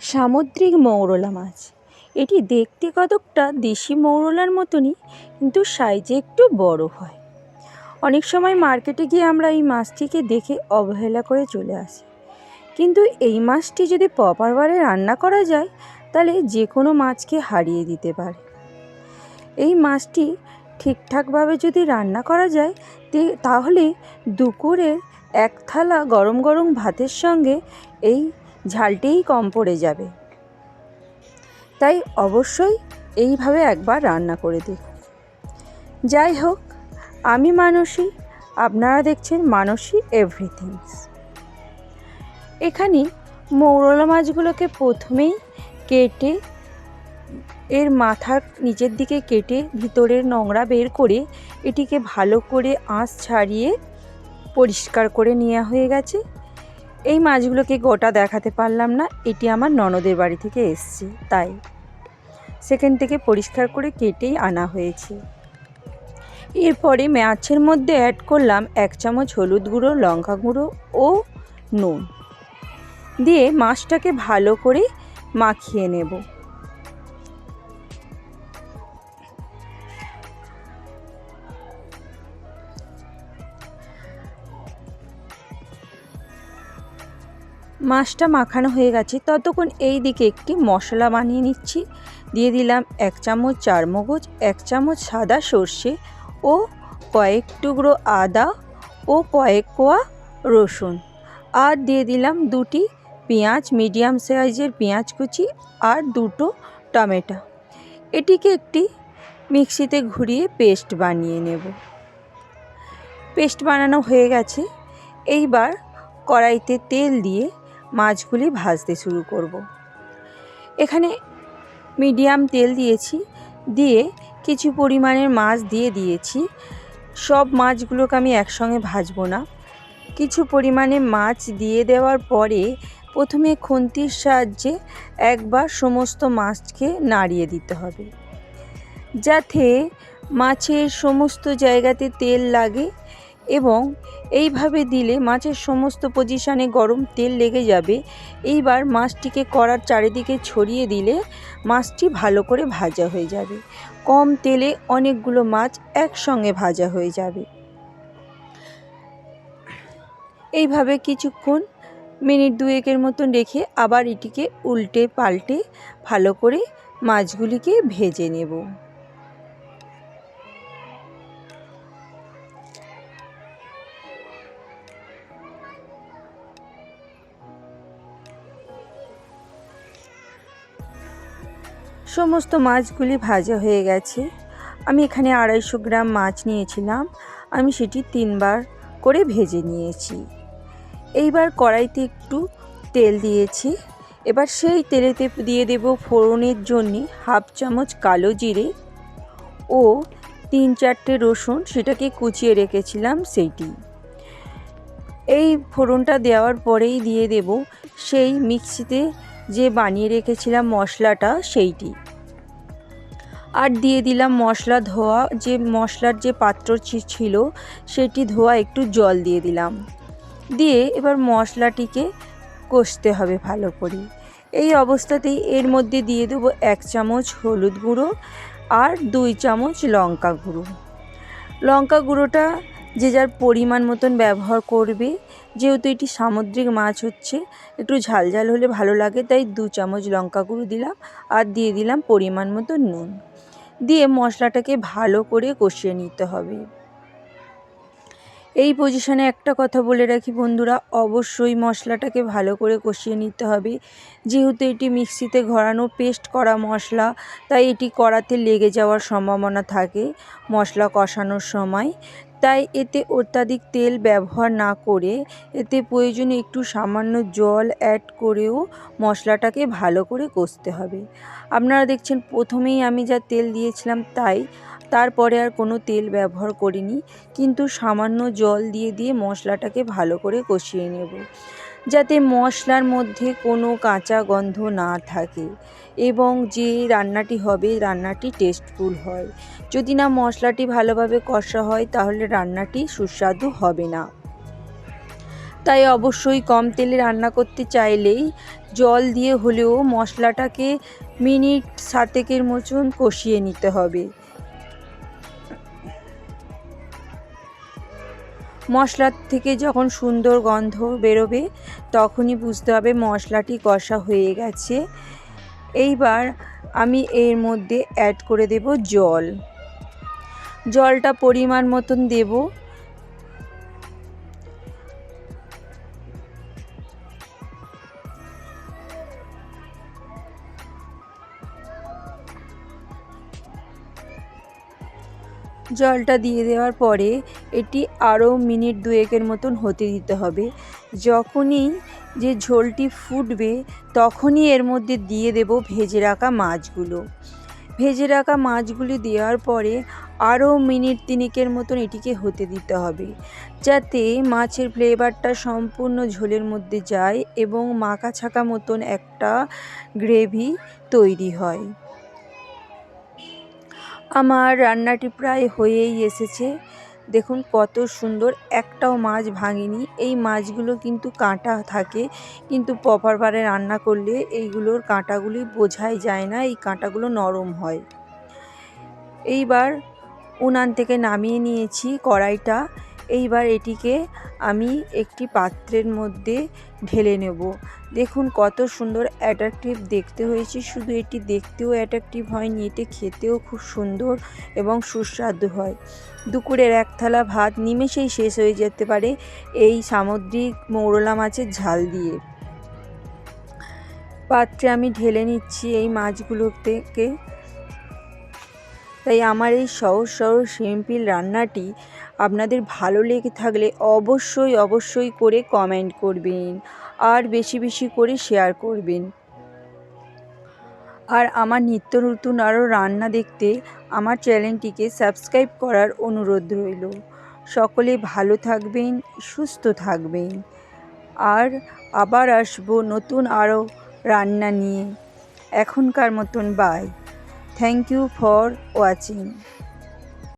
সামুদ্রিক মৌরলা মাছ। এটি দেখতে কতকটা দেশি মৌরলার মতনই, কিন্তু সাইজে একটু বড় হয়। অনেক সময় মার্কেটে গিয়ে আমরা এই মাছটিকে দেখে অবহেলা করে চলে আসি। কিন্তু এই মাছটি যদি প্রপারভাবে রান্না করা যায়, তাহলে যে কোনো মাছকে হারিয়ে দিতে পারে। এই মাছটি ঠিকঠাকভাবে যদি রান্না করা যায় তাহলে দুপুরে এক থালা গরম গরম ভাতের সঙ্গে এই ঝালটিই কম পড়ে যাবে। তাই অবশ্যই এইভাবে একবার রান্না করে দেখুন। যাই হোক, আমি মানসী, আপনারা দেখছেন মানসী এভরিথিংস। এখানে মৌরলা মাছগুলোকে প্রথমেই কেটে, এর মাথার নিচের দিকে কেটে, ভিতরের নোংরা বের করে, এটিকে ভালো করে আঁশ ছাড়িয়ে পরিষ্কার করে নেওয়া হয়ে গেছে। এই মাছগুলোকে গোটা দেখাতে পারলাম না, এটি আমার ননদের বাড়ি থেকে এসছে, তাই। সেখান থেকে পরিষ্কার করে কেটেই আনা হয়েছে। এরপরে মাছের মধ্যে অ্যাড করলাম এক চামচ হলুদ গুঁড়ো, লঙ্কা গুঁড়ো ও নুন। দিয়ে মাছটাকে ভালো করে মাখিয়ে নেব। মাছটা মাখানো হয়ে গেছে। ততক্ষণ এই দিকে একটি মশলা বানিয়ে নিচ্ছি। দিয়ে দিলাম এক চামচ চারমগজ, এক চামচ সাদা সর্ষে ও কয়েক টুকরো আদা ও কয়েক কোয়া রসুন। আর দিয়ে দিলাম দুটি পেঁয়াজ, মিডিয়াম সাইজের পেঁয়াজ কুচি আর দুটো টমেটো। এটিকে একটি মিক্সিতে ঘুরিয়ে পেস্ট বানিয়ে নেব। পেস্ট বানানো হয়ে গেছে। এইবার কড়াইতে তেল দিয়ে মাছগুলি ভাজতে শুরু করব। এখানে মিডিয়াম তেল দিয়েছি, দিয়ে কিছু পরিমাণের মাছ দিয়ে দিয়েছি। সব মাছগুলোকে আমি একসঙ্গে ভাজবো না। কিছু পরিমাণে মাছ দিয়ে দেওয়ার পরে প্রথমে খুন্তির সাহায্যে একবার সমস্ত মাছকে নাড়িয়ে দিতে হবে। যাতে মাছের সমস্ত জায়গাতে তেল লাগে এবং এইভাবে দিলে মাছের সমস্ত পজিশানে গরম তেল লেগে যাবে। এইবার মাছটিকে কড়ার চারিদিকে ছড়িয়ে দিলে মাছটি ভালো করে ভাজা হয়ে যাবে। কম তেলে অনেকগুলো মাছ একসঙ্গে ভাজা হয়ে যাবে। এইভাবে কিছুক্ষণ, মিনিট দুয়েকের মতন রেখে আবার এটিকে উল্টে পাল্টে ভালো করে মাছগুলিকে ভেজে নেব। সমস্ত মাছগুলি ভাজা হয়ে গেছে। আমি এখানে আড়াইশো গ্রাম মাছ নিয়েছিলাম। আমি সেটি তিনবার করে ভেজে নিয়েছি। এইবার কড়াইতে একটু তেল দিয়েছি। এবার সেই তেলেতে দিয়ে দেব ফোড়নের জন্য হাফ চামচ কালো জিরে ও তিন চারটে রসুন, সেটাকে কুচিয়ে রেখেছিলাম সেইটি। এই ফোড়নটা দেওয়ার পরেই দিয়ে দেব সেই মিক্সিতে যে বানিয়ে রেখেছিলাম মশলাটা সেইটি। আর দিয়ে দিলাম মশলা ধোয়া, যে মশলার যে পাত্র ছিল সেটি ধোয়া একটু জল দিয়ে দিলাম। দিয়ে এবার মশলাটিকে কষতে হবে ভালো করে। এই অবস্থাতেই এর মধ্যে দিয়ে দেবো এক চামচ হলুদ গুঁড়ো আর দুই চামচ লঙ্কা গুঁড়ো। লঙ্কা গুঁড়োটা যে যার পরিমাণ মতন ব্যবহার করবে, যেহেতু এটি সামুদ্রিক মাছ হচ্ছে, একটু ঝাল ঝাল হলে ভালো লাগে, তাই দু চামচ লঙ্কা গুঁড়ো দিলাম আর দিয়ে দিলাম পরিমাণ মতো নুন। দিয়ে মশলাটাকে ভালো করে কষিয়ে নিতে হবে। এই পজিশনে একটা কথা বলে রাখি বন্ধুরা, অবশ্যই মশলাটাকে ভালো করে কষিয়ে নিতে হবে। যেহেতু এটি মিক্সিতে ঘরানো পেস্ট করা মশলা, তাই এটি কড়াতে লেগে যাওয়ার সম্ভাবনা থাকে মশলা কষানোর সময়। তাই এতে অত্যাধিক তেল ব্যবহার না করে এতে প্রয়োজনে একটু সামান্য জল অ্যাড করেও মশলাটাকে ভালো করে কষতে হবে। আপনারা দেখছেন প্রথমেই আমি যা তেল দিয়েছিলাম তাই, তারপরে আর কোনো তেল ব্যবহার করিনি, কিন্তু সামান্য জল দিয়ে দিয়ে মশলাটাকে ভালো করে কষিয়ে নেব। যাতে মশলার মধ্যে কোনো কাঁচা গন্ধ না থাকে এবং যে রান্নাটি হবে, রান্নাটি টেস্টফুল হয়। যদি না মশলাটি ভালোভাবে কষা হয়, তাহলে রান্নাটি সুস্বাদু হবে না। তাই অবশ্যই কম তেলে রান্না করতে চাইলেই জল দিয়ে হলেও মশলাটাকে মিনিট সাতেকের মতন কষিয়ে নিতে হবে। মশলার থেকে যখন সুন্দর গন্ধ বেরোবে, তখনই বুঝতে হবে মশলাটি কষা হয়ে গেছে। এইবার আমি এর মধ্যে অ্যাড করে দেব জল। জলটা পরিমাণ মতন দেব। জলটা দিয়ে দেওয়ার পরে এটি আরও মিনিট দুয়েকের মতন হতে দিতে হবে। যখনই যে ঝোলটি ফুটবে, তখনই এর মধ্যে দিয়ে দেব ভেজে রাখা মাছগুলো। ভেজে রাখা মাছগুলি দেওয়ার পরে আরও মিনিট তিনেকের মতন এটিকে হতে দিতে হবে, যাতে মাছের ফ্লেভারটা সম্পূর্ণ ঝোলের মধ্যে যায় এবং মাখা ছাকা মতন একটা গ্রেভি তৈরি হয়। আমার রান্নাটি প্রায় হয়েই এসেছে। দেখুন কত সুন্দর একটাও মাছ ভাঙেনি। এই মাছগুলো কিন্তু কাঁটা থাকে, কিন্তু পপারবারে রান্না করলে এইগুলোর কাঁটাগুলি বোঝাই যায় না, এই কাঁটাগুলো নরম হয়। এইবার উনান থেকে নামিয়ে নিয়েছি কড়াইটা। এইবার এটিকে আমি একটি পাত্রের মধ্যে ঢেলে নেব। দেখুন কত সুন্দর অ্যাট্রাকটিভ দেখতে হয়েছে। শুধু এটি দেখতেও অ্যাট্রাকটিভ হয়নি, এটি খেতেও খুব সুন্দর এবং সুস্বাদু হয়। দুপুরের এক থালা ভাত নিমেষেই শেষ হয়ে যেতে পারে এই সামুদ্রিক মৌরলা মাছের ঝাল দিয়ে। পাত্রে আমি ঢেলে নিচ্ছি এই মাছগুলো থেকে। তাই আমার এই সহজ সহজ সিম্পল রান্নাটি আপনাদের ভালো লেগে থাকলে অবশ্যই অবশ্যই করে কমেন্ট করবেন। আর বেশি বেশি করে শেয়ার করবেন। আর আমার নিত্য নতুন আরও রান্না দেখতে আমার চ্যানেলটিকে সাবস্ক্রাইব করার অনুরোধ রইল। সকলে ভালো থাকবেন, সুস্থ থাকবেন। আর আবার আসব নতুন আরও রান্না নিয়ে। এখনকার মতন bye thank you for watching